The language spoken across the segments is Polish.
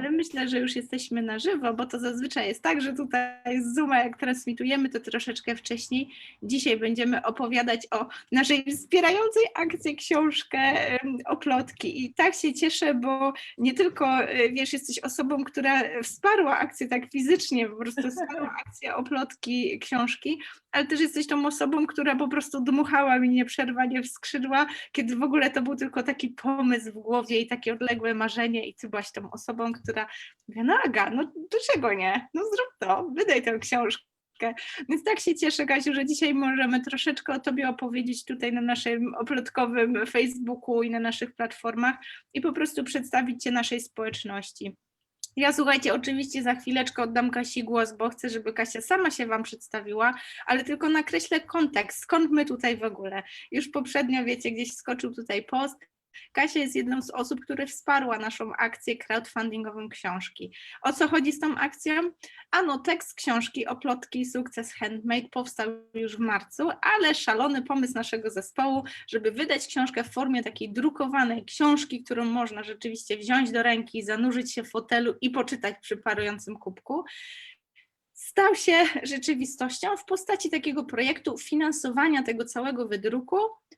Ale myślę, że już jesteśmy na żywo, bo to zazwyczaj jest tak, że tutaj z Zooma, jak transmitujemy, to troszeczkę wcześniej. Dzisiaj będziemy opowiadać o naszej wspierającej akcji książkę o plotki. I tak się cieszę, bo nie tylko, e, wiesz, jesteś osobą, która wsparła akcję tak fizycznie, po prostu wsparła akcję o plotki książki, ale też jesteś tą osobą, która po prostu dmuchała mi nieprzerwanie w skrzydła, kiedy w ogóle to był tylko taki pomysł w głowie i takie odległe marzenie i ty byłaś tą osobą, która mówi, no Aga, no dlaczego nie? No zrób to, wydaj tę książkę. Więc tak się cieszę, Kasiu, że dzisiaj możemy troszeczkę o Tobie opowiedzieć tutaj na naszym oplotkowym Facebooku i na naszych platformach i po prostu przedstawić Cię naszej społeczności. Ja słuchajcie, oczywiście za chwileczkę oddam Kasi głos, bo chcę, żeby Kasia sama się Wam przedstawiła, ale tylko nakreślę kontekst, skąd my tutaj w ogóle. Już poprzednio, wiecie, gdzieś skoczył tutaj post. Kasia jest jedną z osób, które wsparła naszą akcję crowdfundingową książki. O co chodzi z tą akcją? Ano, tekst książki o plotki sukces handmade powstał już w marcu, ale szalony pomysł naszego zespołu, żeby wydać książkę w formie takiej drukowanej książki, którą można rzeczywiście wziąć do ręki, zanurzyć się w fotelu i poczytać przy parującym kubku stał się rzeczywistością w postaci takiego projektu finansowania tego całego wydruku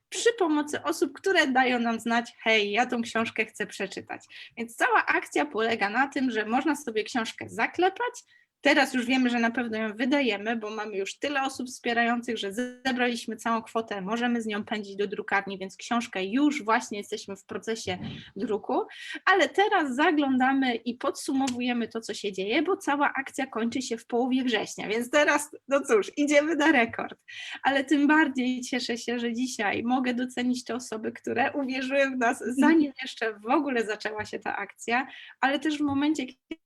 przy pomocy osób, które dają nam znać, hej, ja tą książkę chcę przeczytać. Więc cała akcja polega na tym, że można sobie książkę zaklepać. Teraz już wiemy, że na pewno ją wydajemy, bo mamy już tyle osób wspierających, że zebraliśmy całą kwotę, możemy z nią pędzić do drukarni, więc książkę już właśnie jesteśmy w procesie druku, ale teraz zaglądamy i podsumowujemy to, co się dzieje, bo cała akcja kończy się w połowie września, więc teraz, no cóż, idziemy na rekord. Ale tym bardziej cieszę się, że dzisiaj mogę docenić te osoby, które uwierzyły w nas, zanim jeszcze w ogóle zaczęła się ta akcja, ale też w momencie, kiedy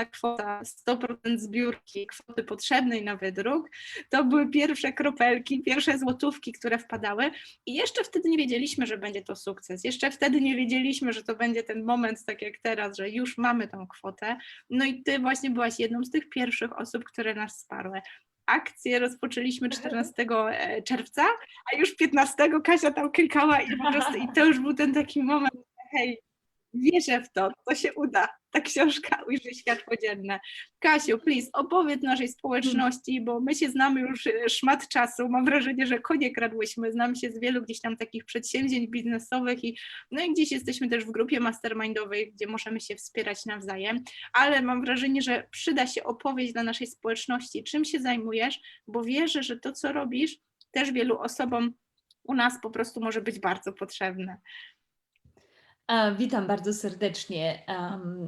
ta kwota 100% zbiórki, kwoty potrzebnej na wydruk, to były pierwsze kropelki, pierwsze złotówki, które wpadały i jeszcze wtedy nie wiedzieliśmy, że będzie to sukces. Jeszcze wtedy nie wiedzieliśmy, że to będzie ten moment, tak jak teraz, że już mamy tą kwotę. No i ty właśnie byłaś jedną z tych pierwszych osób, które nas wsparły akcję rozpoczęliśmy 14 e, czerwca, a już 15 Kasia tam klikała i po prostu i to już był ten taki moment, hej, wierzę w to, to się uda, ta książka ujrzy światło dzienne. Kasiu, please, opowiedz naszej społeczności, bo my się znamy już e, szmat czasu, mam wrażenie, że konie kradłyśmy, znamy się z wielu gdzieś tam takich przedsięwzięć biznesowych i no i gdzieś jesteśmy też w grupie mastermindowej, gdzie możemy się wspierać nawzajem, ale mam wrażenie, że przyda się opowieść dla naszej społeczności, czym się zajmujesz, bo wierzę, że to, co robisz, też wielu osobom u nas po prostu może być bardzo potrzebne. Witam bardzo serdecznie.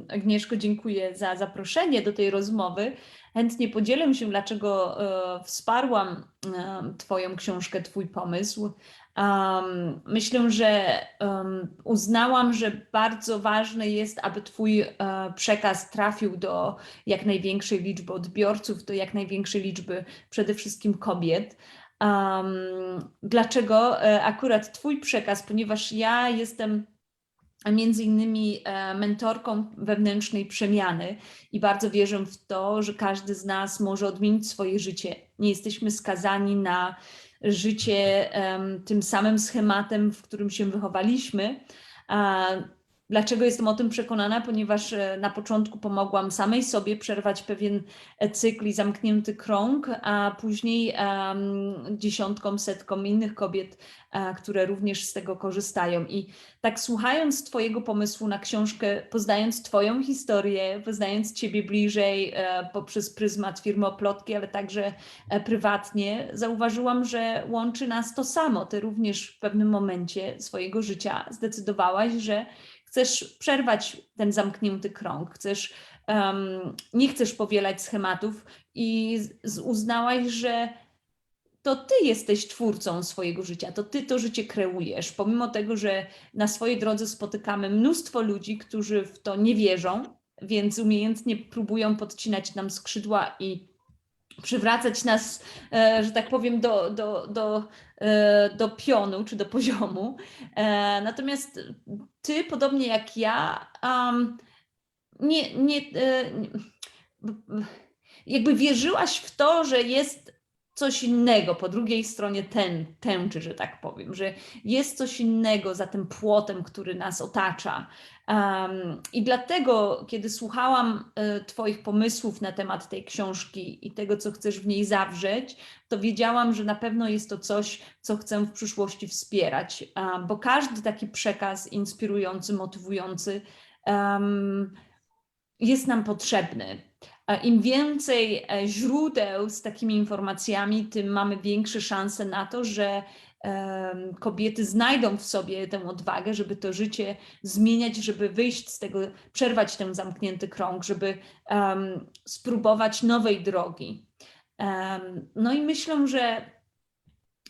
Agnieszko, dziękuję za zaproszenie do tej rozmowy. Chętnie podzielę się, dlaczego e, wsparłam Twoją książkę, Twój pomysł. Myślę, że uznałam, że bardzo ważne jest, aby Twój e, przekaz trafił do jak największej liczby odbiorców, do jak największej liczby przede wszystkim kobiet. Dlaczego e, akurat Twój przekaz? Ponieważ ja jestem między innymi e, mentorką wewnętrznej przemiany i bardzo wierzę w to, że każdy z nas może odmienić swoje życie. Nie jesteśmy skazani na życie tym samym schematem, w którym się wychowaliśmy. A Dlaczego jestem o tym przekonana? Ponieważ e, na początku pomogłam samej sobie przerwać pewien e, cykl i zamknięty krąg, a później em, dziesiątkom, setkom innych kobiet, e, które również z tego korzystają. I tak słuchając Twojego pomysłu na książkę, poznając Twoją historię, poznając Ciebie bliżej e, poprzez pryzmat firmy Oplotki, ale także e, prywatnie, zauważyłam, że łączy nas to samo. Ty również w pewnym momencie swojego życia zdecydowałaś, że chcesz przerwać ten zamknięty krąg, chcesz, em, nie chcesz powielać schematów i z- z- uznałaś, że to ty jesteś twórcą swojego życia, to ty to życie kreujesz, pomimo tego, że na swojej drodze spotykamy mnóstwo ludzi, którzy w to nie wierzą, więc umiejętnie próbują podcinać nam skrzydła i przywracać nas, e, że tak powiem, do, do, do, e, do pionu czy do poziomu. E, Natomiast ty, podobnie jak ja, nie, nie, jakby wierzyłaś w to, że jest coś innego po drugiej stronie ten, tęczy, że tak powiem, że jest coś innego za tym płotem, który nas otacza. Um, I dlatego, kiedy słuchałam y, Twoich pomysłów na temat tej książki i tego, co chcesz w niej zawrzeć, to wiedziałam, że na pewno jest to coś, co chcę w przyszłości wspierać, um, bo każdy taki przekaz inspirujący, motywujący um, jest nam potrzebny. A Im więcej e, źródeł z takimi informacjami, tym mamy większe szanse na to, że kobiety znajdą w sobie tę odwagę, żeby to życie zmieniać, żeby wyjść z tego, przerwać ten zamknięty krąg, żeby em, spróbować nowej drogi. Em, no i myślę, że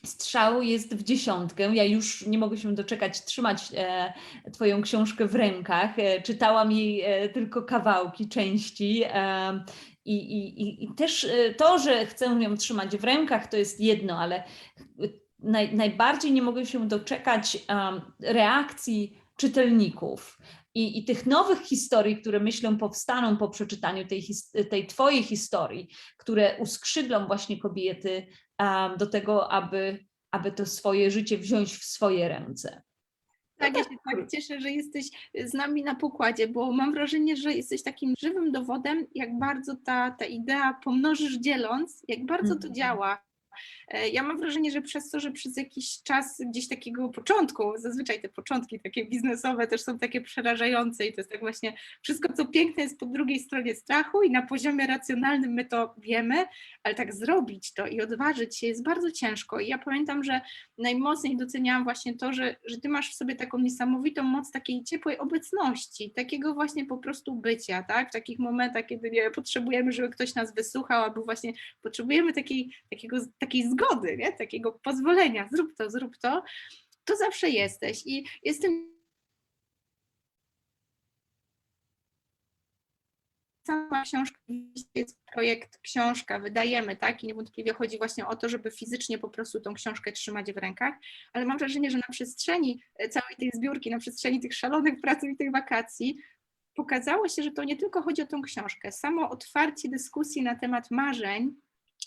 strzał jest w dziesiątkę. Ja już nie mogę się doczekać trzymać e, Twoją książkę w rękach. E, czytałam jej e, tylko kawałki, części. E, i, i, i- też e, to, że chcę ją trzymać w rękach, to jest jedno, ale naj, najbardziej nie mogę się doczekać em, reakcji czytelników. I, I tych nowych historii, które myślę powstaną po przeczytaniu tej, tej Twojej historii, które uskrzydlą właśnie kobiety em, do tego, aby, aby to swoje życie wziąć w swoje ręce. Tak, ja się tak cieszę, że jesteś z nami na pokładzie, bo mam wrażenie, że jesteś takim żywym dowodem, jak bardzo ta, ta idea pomnożysz dzieląc, jak bardzo to Mhm. działa. E, Ja mam wrażenie, że przez to, że przez jakiś czas gdzieś takiego początku, zazwyczaj te początki takie biznesowe też są takie przerażające i to jest tak właśnie wszystko, co piękne jest po drugiej stronie strachu i na poziomie racjonalnym my to wiemy, ale tak zrobić to i odważyć się jest bardzo ciężko. I ja pamiętam, że najmocniej doceniałam właśnie to, że, że ty masz w sobie taką niesamowitą moc takiej ciepłej obecności, takiego właśnie po prostu bycia, tak? W takich momentach, kiedy nie potrzebujemy, żeby ktoś nas wysłuchał, albo właśnie potrzebujemy takiej, takiego, takiej zgody, nie? takiego pozwolenia, zrób to, zrób to, to zawsze jesteś. I jestem sama książka, jest projekt książka, wydajemy, tak? I niewątpliwie chodzi właśnie o to, żeby fizycznie po prostu tą książkę trzymać w rękach, ale mam wrażenie, że na przestrzeni e, całej tej zbiórki, na przestrzeni tych szalonych pracowitych wakacji, pokazało się, że to nie tylko chodzi o tą książkę. Samo otwarcie dyskusji na temat marzeń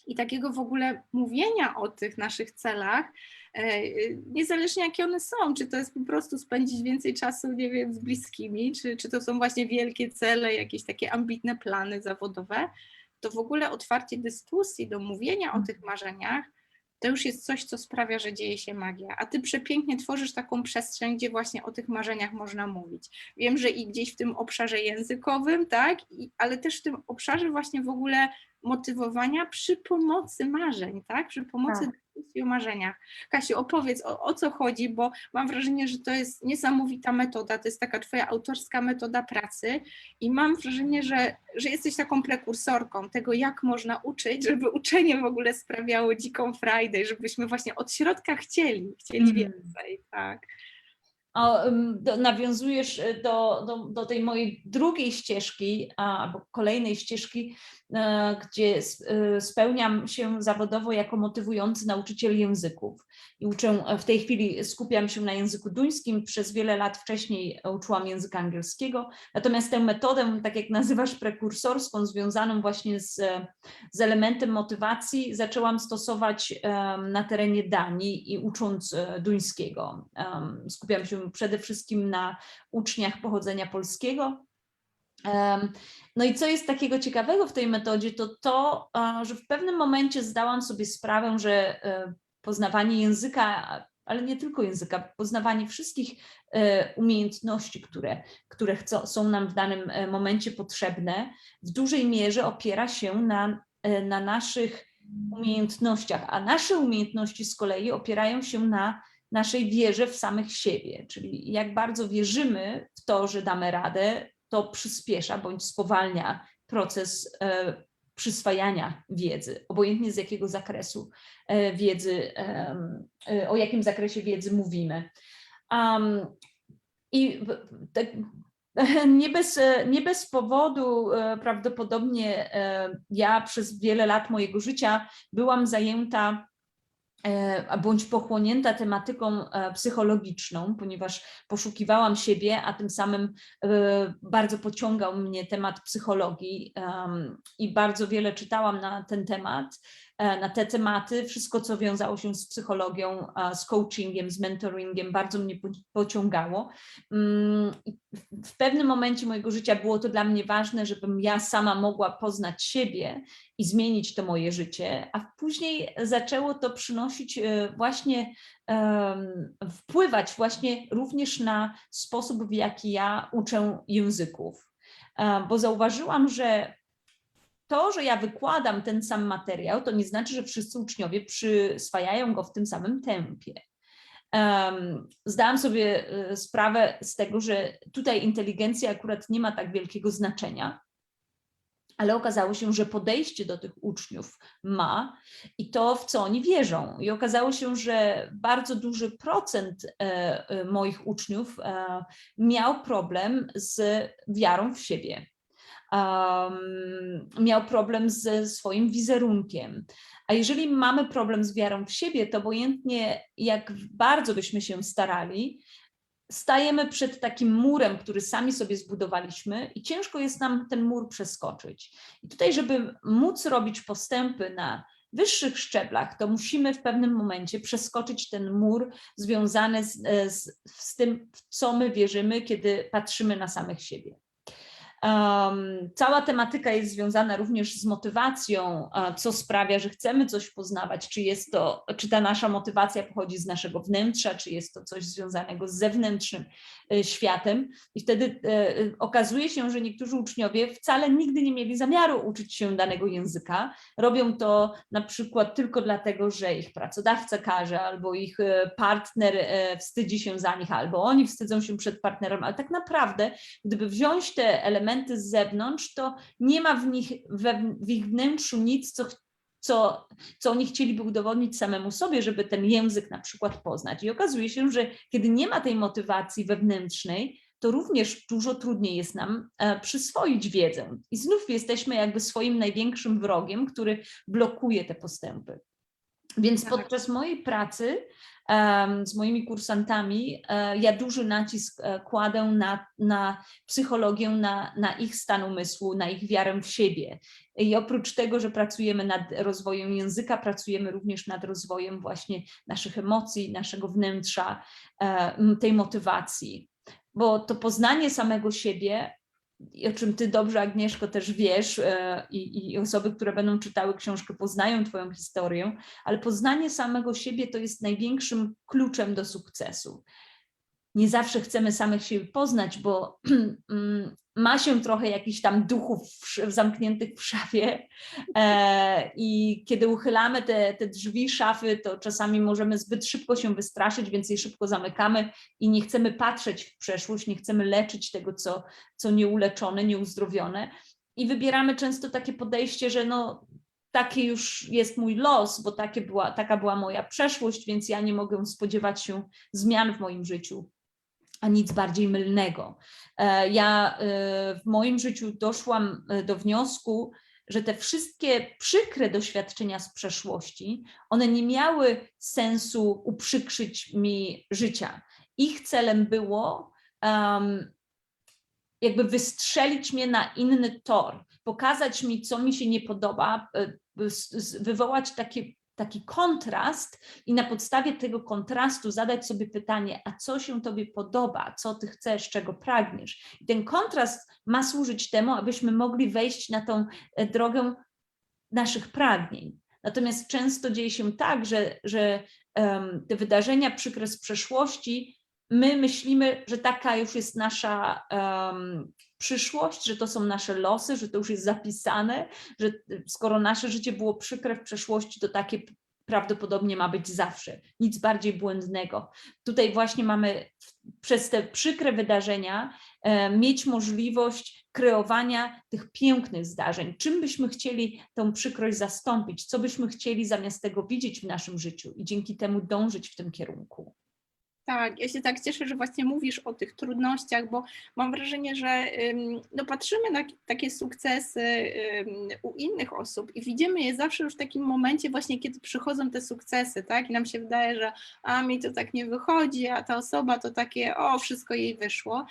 i takiego w ogóle mówienia o tych naszych celach, e, niezależnie jakie one są, czy to jest po prostu spędzić więcej czasu, nie wiem, z bliskimi, czy, czy to są właśnie wielkie cele, jakieś takie ambitne plany zawodowe, to w ogóle otwarcie dyskusji do mówienia o tych marzeniach, to już jest coś, co sprawia, że dzieje się magia. A ty przepięknie tworzysz taką przestrzeń, gdzie właśnie o tych marzeniach można mówić. Wiem, że i gdzieś w tym obszarze językowym, tak, I, ale też w tym obszarze właśnie w ogóle motywowania przy pomocy marzeń, tak? Przy pomocy Tak. dyskusji o marzeniach. Kasiu, opowiedz o, o co chodzi, bo mam wrażenie, że to jest niesamowita metoda, to jest taka twoja autorska metoda pracy i mam wrażenie, że, że jesteś taką prekursorką tego, jak można uczyć, żeby uczenie w ogóle sprawiało dziką frajdę, żebyśmy właśnie od środka chcieli, chcieli Mhm. więcej, tak. Nawiązujesz y, do, do, do tej mojej drugiej ścieżki, albo kolejnej ścieżki, e, gdzie e, spełniam się zawodowo jako motywujący nauczyciel języków. I uczę, w tej chwili skupiam się na języku duńskim, przez wiele lat wcześniej uczyłam języka angielskiego, natomiast tę metodę, tak jak nazywasz, prekursorską, związaną właśnie z, z elementem motywacji, zaczęłam stosować na terenie Danii i ucząc e, duńskiego. Skupiam się przede wszystkim na uczniach pochodzenia polskiego. No i co jest takiego ciekawego w tej metodzie, to to, że w pewnym momencie zdałam sobie sprawę, że e, poznawanie języka, ale nie tylko języka, poznawanie wszystkich e, umiejętności, które, które chcą, są nam w danym e, momencie potrzebne, w dużej mierze opiera się na, na naszych umiejętnościach, a nasze umiejętności z kolei opierają się na naszej wierze w samych siebie, czyli jak bardzo wierzymy w to, że damy radę, to przyspiesza bądź spowalnia proces e, przyswajania wiedzy, obojętnie z jakiego zakresu e, wiedzy, e, o jakim zakresie wiedzy mówimy. Um, I tak, nie bez, nie bez powodu prawdopodobnie ja przez wiele lat mojego życia byłam zajęta bądź pochłonięta tematyką e, psychologiczną, ponieważ poszukiwałam siebie, a tym samym e, bardzo pociągał mnie temat psychologii i bardzo wiele czytałam na ten temat, e, na te tematy. Wszystko, co wiązało się z psychologią, z coachingiem, z mentoringiem, bardzo mnie po- pociągało. Mm, w- pewnym momencie mojego życia było to dla mnie ważne, żebym ja sama mogła poznać siebie i zmienić to moje życie, a później zaczęło to przynosić e, właśnie, wpływać właśnie również na sposób, w jaki ja uczę języków. E, Bo zauważyłam, że to, że ja wykładam ten sam materiał, to nie znaczy, że wszyscy uczniowie przyswajają go w tym samym tempie. Em, Zdałam sobie e, sprawę z tego, że tutaj inteligencja akurat nie ma tak wielkiego znaczenia, ale okazało się, że podejście do tych uczniów ma i to, w co oni wierzą. I okazało się, że bardzo duży procent e, e, moich uczniów miał problem z wiarą w siebie. Um, miał problem ze swoim wizerunkiem. A jeżeli mamy problem z wiarą w siebie, to obojętnie jak bardzo byśmy się starali, stajemy przed takim murem, który sami sobie zbudowaliśmy, i ciężko jest nam ten mur przeskoczyć. I tutaj, żeby móc robić postępy na wyższych szczeblach, to musimy w pewnym momencie przeskoczyć ten mur związany z, z, z tym, w co my wierzymy, kiedy patrzymy na samych siebie. Um, cała tematyka jest związana również z motywacją, a co sprawia, że chcemy coś poznawać, czy jest to, czy ta nasza motywacja pochodzi z naszego wnętrza, czy jest to coś związanego z zewnętrznym e, światem. I wtedy e, okazuje się, że niektórzy uczniowie wcale nigdy nie mieli zamiaru uczyć się danego języka. Robią to na przykład tylko dlatego, że ich pracodawca każe, albo ich e, partner e, wstydzi się za nich, albo oni wstydzą się przed partnerem, ale tak naprawdę, gdyby wziąć te elementy z zewnątrz, to nie ma w nich, we, w ich wnętrzu nic, co, co, co oni chcieliby udowodnić samemu sobie, żeby ten język na przykład poznać. I okazuje się, że kiedy nie ma tej motywacji wewnętrznej, to również dużo trudniej jest nam e, przyswoić wiedzę. I znów jesteśmy jakby swoim największym wrogiem, który blokuje te postępy. Więc Tak. podczas mojej pracy z moimi kursantami e, ja duży nacisk e, kładę na, na psychologię, na, na ich stan umysłu, na ich wiarę w siebie. I oprócz tego, że pracujemy nad rozwojem języka, pracujemy również nad rozwojem właśnie naszych emocji, naszego wnętrza, e, tej motywacji. Bo to poznanie samego siebie o czym ty dobrze, Agnieszko, też wiesz, e, i, i osoby, które będą czytały książkę, poznają Twoją historię, ale poznanie samego siebie to jest największym kluczem do sukcesu. Nie zawsze chcemy samych siebie poznać, bo mm, ma się trochę jakichś tam duchów w zamkniętych w szafie e, i kiedy uchylamy te, te drzwi szafy, to czasami możemy zbyt szybko się wystraszyć, więc je szybko zamykamy i nie chcemy patrzeć w przeszłość, nie chcemy leczyć tego, co, co nieuleczone, nieuzdrowione. I wybieramy często takie podejście, że no, taki już jest mój los, bo była, taka była moja przeszłość, więc ja nie mogę spodziewać się zmian w moim życiu, a nic bardziej mylnego. E, Ja e, w moim życiu doszłam e, do wniosku, że te wszystkie przykre doświadczenia z przeszłości, one nie miały sensu uprzykrzyć mi życia. Ich celem było um, jakby wystrzelić mnie na inny tor, pokazać mi, co mi się nie podoba, wywołać taki, taki kontrast i na podstawie tego kontrastu zadać sobie pytanie, a co się tobie podoba, co ty chcesz, czego pragniesz. I ten kontrast ma służyć temu, abyśmy mogli wejść na tą e, drogę naszych pragnień. Natomiast często dzieje się tak, że, że em, te wydarzenia przykre z przeszłości, my myślimy, że taka już jest nasza em, przyszłość, że to są nasze losy, że to już jest zapisane, że skoro nasze życie było przykre w przeszłości, to takie prawdopodobnie ma być zawsze. Nic bardziej błędnego. Tutaj właśnie mamy przez te przykre wydarzenia e, mieć możliwość kreowania tych pięknych zdarzeń. Czym byśmy chcieli tą przykrość zastąpić? Co byśmy chcieli zamiast tego widzieć w naszym życiu i dzięki temu dążyć w tym kierunku? Tak, ja się tak cieszę, że właśnie mówisz o tych trudnościach, bo mam wrażenie, że no, patrzymy na takie sukcesy u innych osób i widzimy je zawsze już w takim momencie właśnie, kiedy przychodzą te sukcesy, tak? I nam się wydaje, że a mi to tak nie wychodzi, a ta osoba to takie, o, wszystko jej wyszło.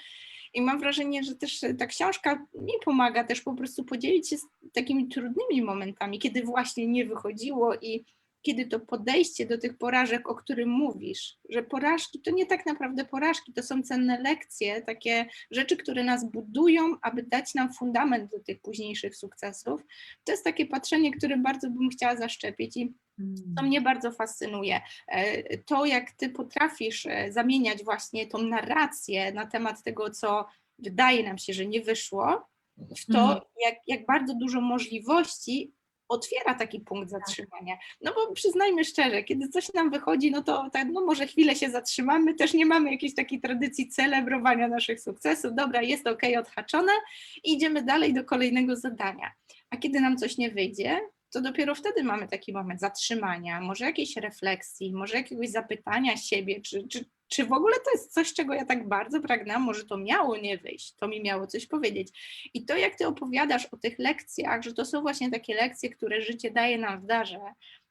I mam wrażenie, że też ta książka mi pomaga też po prostu podzielić się z takimi trudnymi momentami, kiedy właśnie nie wychodziło i kiedy to podejście do tych porażek, o którym mówisz, że porażki to nie tak naprawdę porażki, to są cenne lekcje, takie rzeczy, które nas budują, aby dać nam fundament do tych późniejszych sukcesów. To jest takie patrzenie, które bardzo bym chciała zaszczepić i to mnie bardzo fascynuje. E, To, jak ty potrafisz e, zamieniać właśnie tą narrację na temat tego, co wydaje nam się, że nie wyszło, w to, Mhm. jak, jak bardzo dużo możliwości otwiera taki punkt zatrzymania. No bo przyznajmy szczerze, kiedy coś nam wychodzi, no to tak, no może chwilę się zatrzymamy, też nie mamy jakiejś takiej tradycji celebrowania naszych sukcesów. Dobra, jest ok, odhaczone i idziemy dalej do kolejnego zadania. A kiedy nam coś nie wyjdzie, to dopiero wtedy mamy taki moment zatrzymania, może jakiejś refleksji, może jakiegoś zapytania siebie, czy, czy, czy w ogóle to jest coś, czego ja tak bardzo pragnęłam, może to miało nie wyjść, to mi miało coś powiedzieć. I to, jak ty opowiadasz o tych lekcjach, że to są właśnie takie lekcje, które życie daje nam w darze,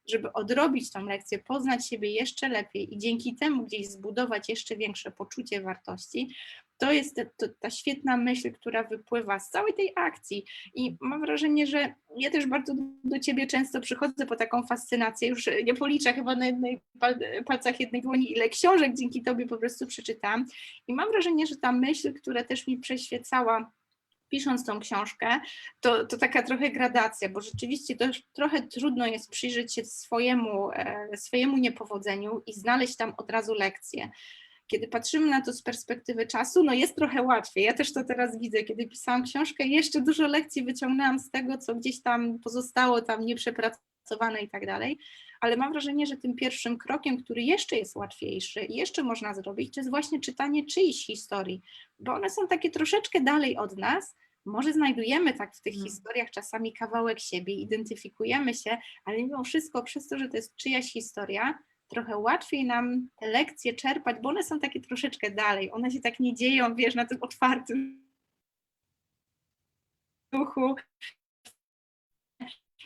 żeby odrobić tą lekcję, poznać siebie jeszcze lepiej i dzięki temu gdzieś zbudować jeszcze większe poczucie wartości, to jest te, to, ta świetna myśl, która wypływa z całej tej akcji. I mam wrażenie, że ja też bardzo do ciebie często przychodzę po taką fascynację. Już nie policzę chyba na jednej pal, palcach jednej dłoni, ile książek dzięki tobie po prostu przeczytam. I mam wrażenie, że ta myśl, która też mi przeświecała pisząc tą książkę, to, to taka trochę gradacja, bo rzeczywiście to trochę trudno jest przyjrzeć się swojemu, e, swojemu niepowodzeniu i znaleźć tam od razu lekcję. Kiedy patrzymy na to z perspektywy czasu, no jest trochę łatwiej. Ja też to teraz widzę, kiedy pisałam książkę, jeszcze dużo lekcji wyciągnęłam z tego, co gdzieś tam pozostało tam nieprzepracowane i tak dalej, ale mam wrażenie, że tym pierwszym krokiem, który jeszcze jest łatwiejszy i jeszcze można zrobić, to jest właśnie czytanie czyichś historii, bo one są takie troszeczkę dalej od nas, może znajdujemy tak w tych Mm. historiach czasami kawałek siebie, identyfikujemy się, ale mimo wszystko przez to, że to jest czyjaś historia, trochę łatwiej nam te lekcje czerpać, bo one są takie troszeczkę dalej. One się tak nie dzieją, wiesz, na tym otwartym duchu.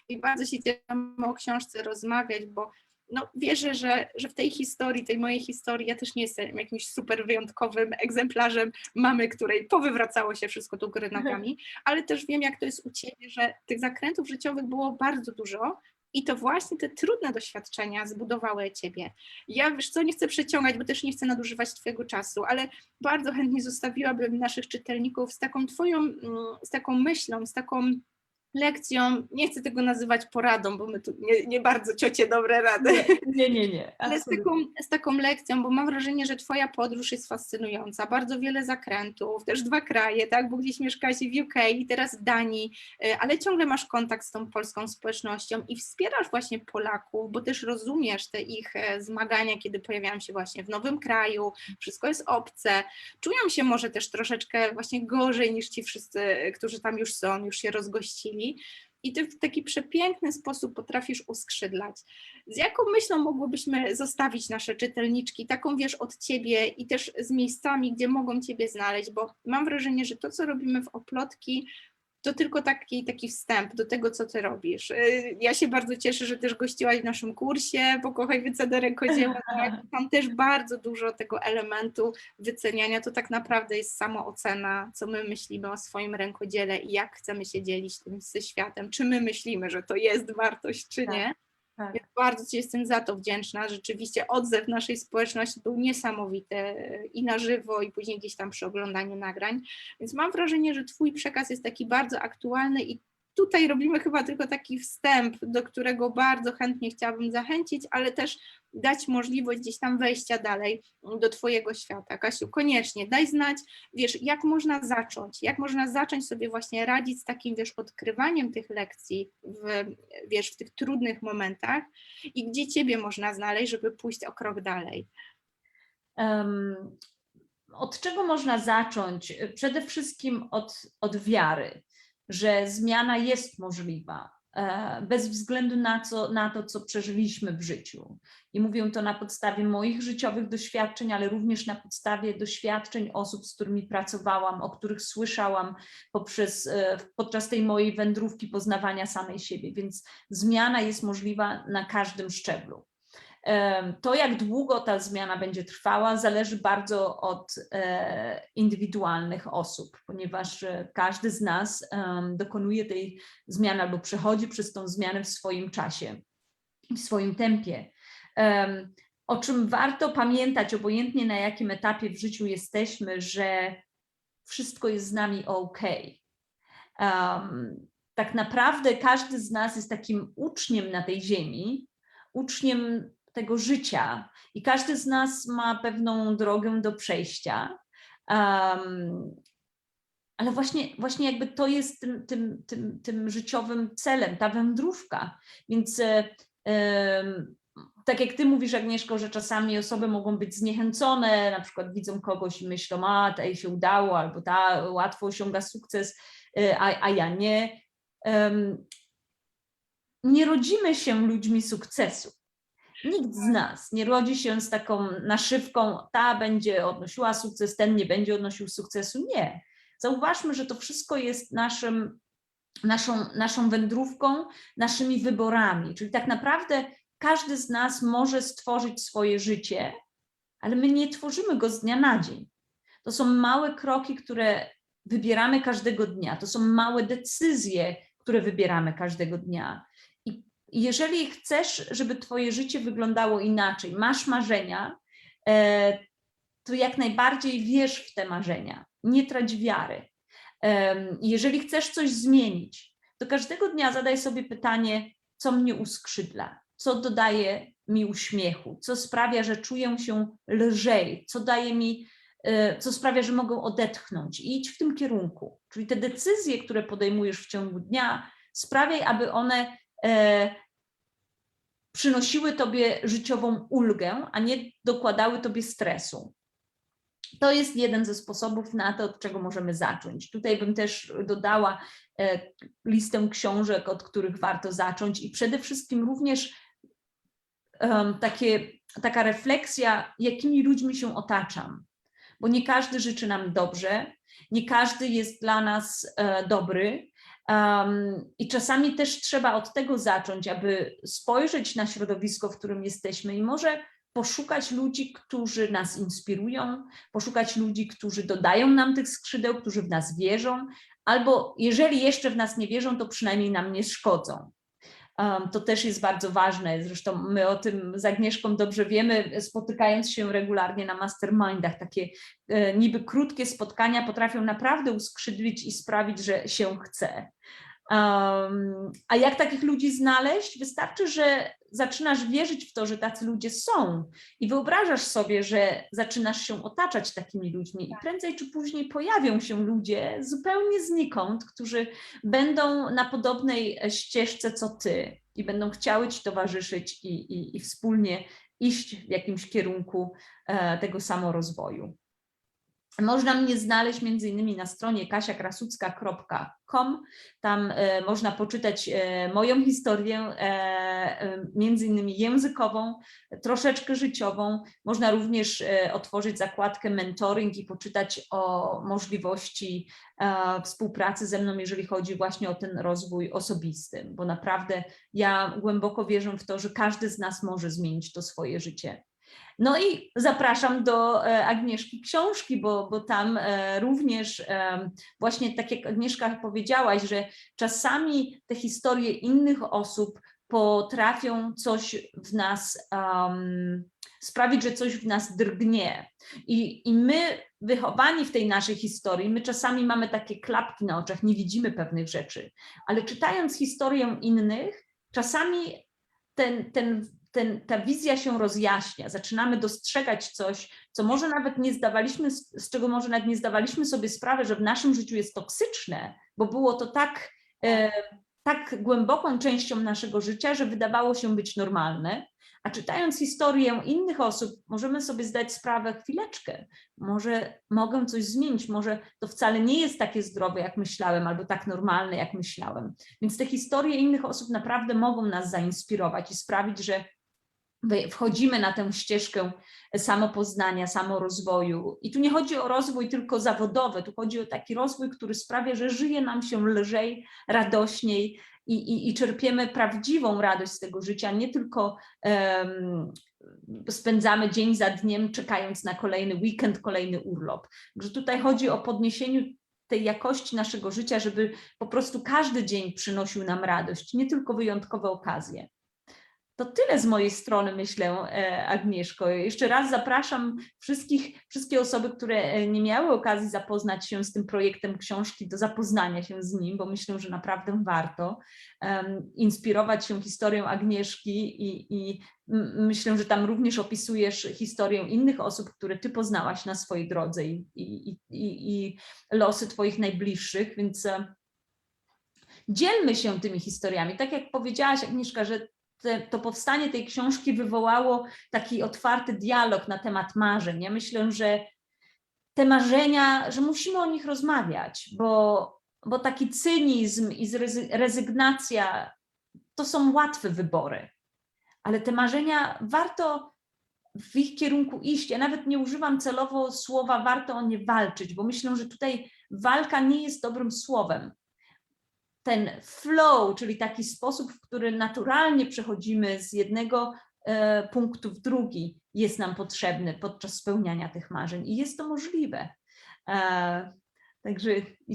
I bardzo się cieszę o książce rozmawiać, bo no, wierzę, że, że w tej historii, tej mojej historii, ja też nie jestem jakimś super wyjątkowym egzemplarzem mamy, której powywracało się wszystko do góry nogami, ale też wiem, jak to jest u Ciebie, że tych zakrętów życiowych było bardzo dużo i to właśnie te trudne doświadczenia zbudowały Ciebie. Ja wiesz co, nie chcę przeciągać, bo też nie chcę nadużywać Twojego czasu, ale bardzo chętnie zostawiłabym naszych czytelników z taką Twoją, mm, z taką myślą, z taką lekcją, nie chcę tego nazywać poradą, bo my tu nie, nie bardzo ciocie dobre rady, Nie, nie, nie. ale z taką, z taką lekcją, bo mam wrażenie, że Twoja podróż jest fascynująca, bardzo wiele zakrętów, też dwa kraje, tak, bo gdzieś mieszkałaś w UK i teraz w Danii, y, ale ciągle masz kontakt z tą polską społecznością i wspierasz właśnie Polaków, bo też rozumiesz te ich e, zmagania, kiedy pojawiają się właśnie w nowym kraju, wszystko jest obce, czują się może też troszeczkę właśnie gorzej niż ci wszyscy, którzy tam już są, już się rozgościli. I ty w taki przepiękny sposób potrafisz uskrzydlać. Z jaką myślą mogłybyśmy zostawić nasze czytelniczki, taką wiesz od ciebie i też z miejscami, gdzie mogą ciebie znaleźć, bo mam wrażenie, że to, co robimy w oplotki, to tylko taki, taki wstęp do tego, co ty robisz. Y, Ja się bardzo cieszę, że też gościłaś w naszym kursie Pokochaj wycenę rękodzieła. tak? Tam też bardzo dużo tego elementu wyceniania. To tak naprawdę jest samoocena, co my myślimy o swoim rękodziele i jak chcemy się dzielić tym ze światem. Czy my myślimy, że to jest wartość, czy Tak. nie. Tak. Więc bardzo Ci jestem za to wdzięczna. Rzeczywiście odzew naszej społeczności był niesamowity e, i na żywo, i później gdzieś tam przy oglądaniu nagrań. Więc mam wrażenie, że Twój przekaz jest taki bardzo aktualny i tutaj robimy chyba tylko taki wstęp, do którego bardzo chętnie chciałabym zachęcić, ale też dać możliwość gdzieś tam wejścia dalej do Twojego świata. Kasiu, koniecznie daj znać, wiesz, jak można zacząć, jak można zacząć sobie właśnie radzić z takim, wiesz, odkrywaniem tych lekcji w, wiesz, w tych trudnych momentach i gdzie Ciebie można znaleźć, żeby pójść o krok dalej. Em, Od czego można zacząć? Przede wszystkim od, od wiary, że zmiana jest możliwa. e, bez względu na, co, na to, co przeżyliśmy w życiu. I mówię to na podstawie moich życiowych doświadczeń, ale również na podstawie doświadczeń osób, z którymi pracowałam, o których słyszałam poprzez, e, podczas tej mojej wędrówki poznawania samej siebie. Więc zmiana jest możliwa na każdym szczeblu. To, jak długo ta zmiana będzie trwała, zależy bardzo od e, indywidualnych osób, ponieważ e, każdy z nas dokonuje tej zmiany albo przechodzi przez tą zmianę w swoim czasie, w swoim tempie. Em, O czym warto pamiętać, obojętnie na jakim etapie w życiu jesteśmy, że wszystko jest z nami ok. Tak naprawdę każdy z nas jest takim uczniem na tej ziemi, uczniem tego życia i każdy z nas ma pewną drogę do przejścia. Um, ale właśnie, właśnie jakby to jest tym, tym, tym, tym życiowym celem, ta wędrówka. Więc em, tak jak ty mówisz, Agnieszko, że czasami osoby mogą być zniechęcone, na przykład widzą kogoś i myślą, a tej się udało, albo ta łatwo osiąga sukces, e, a, a ja nie. Em, nie rodzimy się ludźmi sukcesu. Nikt z nas nie rodzi się z taką naszywką, ta będzie odnosiła sukces, ten nie będzie odnosił sukcesu. Nie. Zauważmy, że to wszystko jest naszym, naszą, naszą wędrówką, naszymi wyborami. Czyli tak naprawdę każdy z nas może stworzyć swoje życie, ale my nie tworzymy go z dnia na dzień. To są małe kroki, które wybieramy każdego dnia. To są małe decyzje, które wybieramy każdego dnia. Jeżeli chcesz, żeby Twoje życie wyglądało inaczej, masz marzenia, e, to jak najbardziej wierz w te marzenia. Nie trać wiary. Em, Jeżeli chcesz coś zmienić, to każdego dnia zadaj sobie pytanie, co mnie uskrzydla, co dodaje mi uśmiechu, co sprawia, że czuję się lżej, co daje mi e, co sprawia, że mogę odetchnąć i idź w tym kierunku. Czyli te decyzje, które podejmujesz w ciągu dnia, sprawiaj, aby one e, przynosiły tobie życiową ulgę, a nie dokładały tobie stresu. To jest jeden ze sposobów na to, od czego możemy zacząć. Tutaj bym też dodała e, listę książek, od których warto zacząć, i przede wszystkim również takie, taka refleksja, jakimi ludźmi się otaczam bo nie każdy życzy nam dobrze, nie każdy jest dla nas e, dobry. Um, I czasami też trzeba od tego zacząć, aby spojrzeć na środowisko, w którym jesteśmy i może poszukać ludzi, którzy nas inspirują, poszukać ludzi, którzy dodają nam tych skrzydeł, którzy w nas wierzą, albo jeżeli jeszcze w nas nie wierzą, to przynajmniej nam nie szkodzą. To też jest bardzo ważne. Zresztą my o tym z Agnieszką dobrze wiemy, spotykając się regularnie na mastermindach. Takie e, niby krótkie spotkania potrafią naprawdę uskrzydlić i sprawić, że się chce. Um, a jak takich ludzi znaleźć? Wystarczy, że zaczynasz wierzyć w to, że tacy ludzie są i wyobrażasz sobie, że zaczynasz się otaczać takimi ludźmi i prędzej czy później pojawią się ludzie zupełnie znikąd, którzy będą na podobnej ścieżce co ty i będą chciały ci towarzyszyć i, i, i wspólnie iść w jakimś kierunku e, tego samorozwoju. Można mnie znaleźć między innymi na stronie kasiakrasucka.com. Tam e, można poczytać e, moją historię, e, między innymi językową, troszeczkę życiową. Można również otworzyć zakładkę mentoring i poczytać o możliwości współpracy ze mną, jeżeli chodzi właśnie o ten rozwój osobisty, bo naprawdę ja głęboko wierzę w to, że każdy z nas może zmienić to swoje życie. No i zapraszam do e, Agnieszki książki, bo, bo tam e, również e, właśnie tak jak Agnieszka powiedziałaś, że czasami te historie innych osób potrafią coś w nas um, sprawić, że coś w nas drgnie. I, I my, wychowani w tej naszej historii, my czasami mamy takie klapki na oczach, nie widzimy pewnych rzeczy, ale czytając historię innych, czasami ten, ten ten, ta wizja się rozjaśnia, zaczynamy dostrzegać coś, co może nawet nie zdawaliśmy, z czego może nawet nie zdawaliśmy sobie sprawy, że w naszym życiu jest toksyczne, bo było to tak, e, tak głęboką częścią naszego życia, że wydawało się być normalne, a czytając historię innych osób, możemy sobie zdać sprawę, chwileczkę, może mogę coś zmienić, może to wcale nie jest takie zdrowe, jak myślałem, albo tak normalne, jak myślałem. Więc te historie innych osób naprawdę mogą nas zainspirować i sprawić, że wchodzimy na tę ścieżkę samopoznania, samorozwoju. I tu nie chodzi o rozwój tylko zawodowy, tu chodzi o taki rozwój, który sprawia, że żyje nam się lżej, radośniej i, i, i czerpiemy prawdziwą radość z tego życia, nie tylko em, spędzamy dzień za dniem, czekając na kolejny weekend, kolejny urlop. Że tutaj chodzi o podniesieniu tej jakości naszego życia, żeby po prostu każdy dzień przynosił nam radość, nie tylko wyjątkowe okazje. To tyle z mojej strony, myślę, e, Agnieszko. Jeszcze raz zapraszam wszystkich, wszystkie osoby, które e, nie miały okazji zapoznać się z tym projektem książki, do zapoznania się z nim, bo myślę, że naprawdę warto em, inspirować się historią Agnieszki i, i myślę, że tam również opisujesz historię innych osób, które ty poznałaś na swojej drodze i, i, i, i i losy twoich najbliższych, więc e, dzielmy się tymi historiami. Tak jak powiedziałaś, Agnieszka, że te, to powstanie tej książki wywołało taki otwarty dialog na temat marzeń. Ja myślę, że te marzenia, że musimy o nich rozmawiać, bo, bo taki cynizm i rezygnacja to są łatwe wybory, ale te marzenia warto w ich kierunku iść. Ja nawet nie używam celowo słowa warto o nie walczyć, bo myślę, że tutaj walka nie jest dobrym słowem ten flow, czyli taki sposób, w który naturalnie przechodzimy z jednego e, punktu w drugi, jest nam potrzebny podczas spełniania tych marzeń i jest to możliwe. E, Także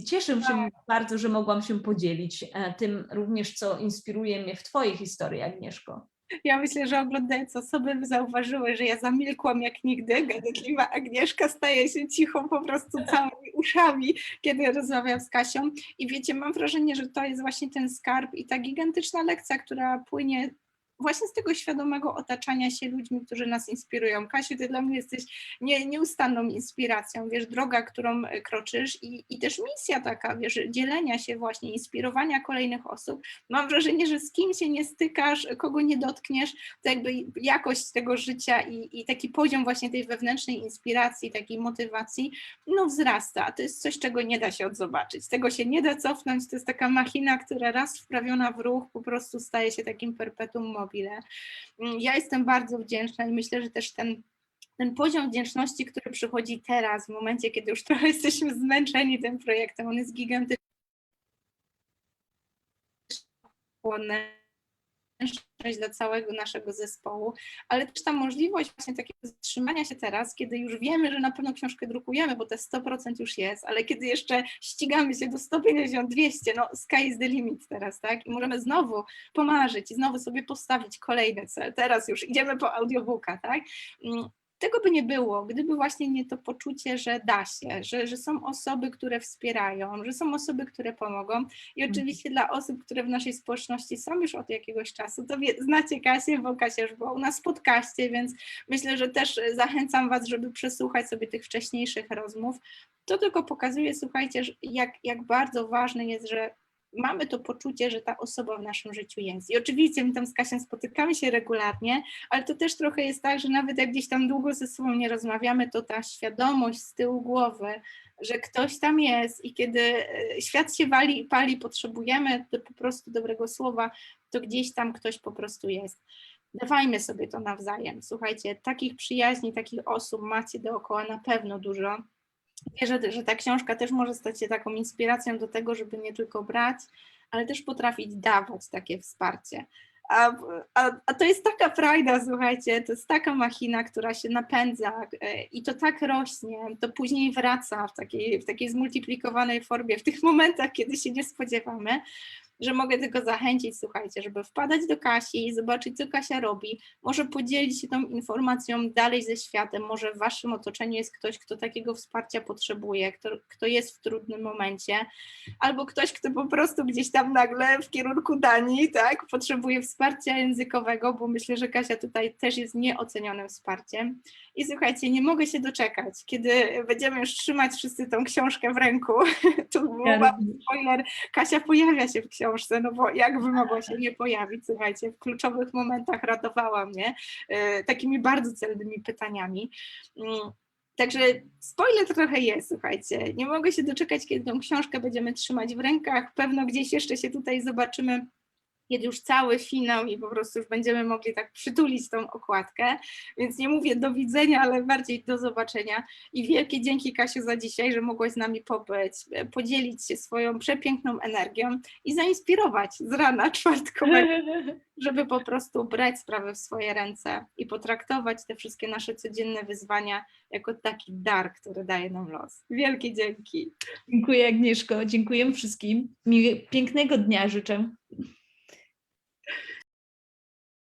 cieszę się bardzo, że mogłam się podzielić e, tym również, co inspiruje mnie w Twojej historii, Agnieszko. Ja myślę, że oglądając osoby zauważyły, że ja zamilkłam jak nigdy. Gadatliwa Agnieszka staje się cichą po prostu całymi uszami, kiedy rozmawiam z Kasią. I wiecie, mam wrażenie, że to jest właśnie ten skarb i ta gigantyczna lekcja, która płynie właśnie z tego świadomego otaczania się ludźmi, którzy nas inspirują. Kasiu, ty dla mnie jesteś nie, nieustanną inspiracją, wiesz, droga, którą e, kroczysz i, i też misja taka, wiesz, dzielenia się właśnie, inspirowania kolejnych osób. Mam wrażenie, że z kim się nie stykasz, kogo nie dotkniesz, to jakby jakość tego życia i, i taki poziom właśnie tej wewnętrznej inspiracji, takiej motywacji, no wzrasta. To jest coś, czego nie da się odzobaczyć. Tego się nie da cofnąć. To jest taka machina, która raz wprawiona w ruch po prostu staje się takim perpetuum mobile. Mm, Ja jestem bardzo wdzięczna i myślę, że też ten ten poziom wdzięczności, który przychodzi teraz, w momencie, kiedy już trochę jesteśmy zmęczeni tym projektem, on jest gigantyczny dla całego naszego zespołu, ale też ta możliwość właśnie takiego zatrzymania się teraz, kiedy już wiemy, że na pewno książkę drukujemy, bo te 100% już jest, ale kiedy jeszcze ścigamy się do 150, 200, no sky is the limit teraz, tak? I możemy znowu pomarzyć i znowu sobie postawić kolejny cel. Teraz już idziemy po audiobooka, tak? Tego by nie było, gdyby właśnie nie to poczucie, że da się, że, że są osoby, które wspierają, że są osoby, które pomogą. I oczywiście dla osób, które w naszej społeczności są już od jakiegoś czasu, to wie, znacie Kasię, bo Kasia już była u nas w podcaście, więc myślę, że też zachęcam Was, żeby przesłuchać sobie tych wcześniejszych rozmów. To tylko pokazuje, słuchajcie, jak, jak bardzo ważne jest, że mamy to poczucie, że ta osoba w naszym życiu jest. I oczywiście my tam z Kasią spotykamy się regularnie, ale to też trochę jest tak, że nawet jak gdzieś tam długo ze sobą nie rozmawiamy, to ta świadomość z tyłu głowy, że ktoś tam jest i kiedy e, świat się wali i pali, potrzebujemy po prostu dobrego słowa, to gdzieś tam ktoś po prostu jest. Dawajmy sobie to nawzajem. Słuchajcie, takich przyjaźni, takich osób macie dookoła na pewno dużo. Wierzę, że ta książka też może stać się taką inspiracją do tego, żeby nie tylko brać, ale też potrafić dawać takie wsparcie. A, a, a to jest taka frajda, słuchajcie, to jest taka machina, która się napędza e, i to tak rośnie, to później wraca w takiej, w takiej zmultiplikowanej formie, w tych momentach, kiedy się nie spodziewamy, że mogę tylko zachęcić, słuchajcie, żeby wpadać do Kasi i zobaczyć, co Kasia robi, może podzielić się tą informacją dalej ze światem, może w waszym otoczeniu jest ktoś, kto takiego wsparcia potrzebuje, kto, kto jest w trudnym momencie, albo ktoś, kto po prostu gdzieś tam nagle w kierunku Danii, tak, potrzebuje wsparcia językowego, bo myślę, że Kasia tutaj też jest nieocenionym wsparciem. I słuchajcie, nie mogę się doczekać, kiedy będziemy już trzymać wszyscy tą książkę w ręku. tu był mały spoiler, Kasia pojawia się w książce książce, no bo jakby mogła się nie pojawić, słuchajcie, w kluczowych momentach ratowała mnie e, takimi bardzo celnymi pytaniami. Mm, Także spoiler trochę jest, słuchajcie. Nie mogę się doczekać, kiedy tą książkę będziemy trzymać w rękach. Pewno gdzieś jeszcze się tutaj zobaczymy kiedy już cały finał i po prostu już będziemy mogli tak przytulić tą okładkę. Więc nie mówię do widzenia, ale bardziej do zobaczenia. I wielkie dzięki Kasiu za dzisiaj, że mogłaś z nami pobyć, e, podzielić się swoją przepiękną energią i zainspirować z rana czwartkowego, żeby po prostu brać sprawę w swoje ręce i potraktować te wszystkie nasze codzienne wyzwania jako taki dar, który daje nam los. Wielkie dzięki. Dziękuję Agnieszko, dziękuję wszystkim. Mi pięknego dnia życzę.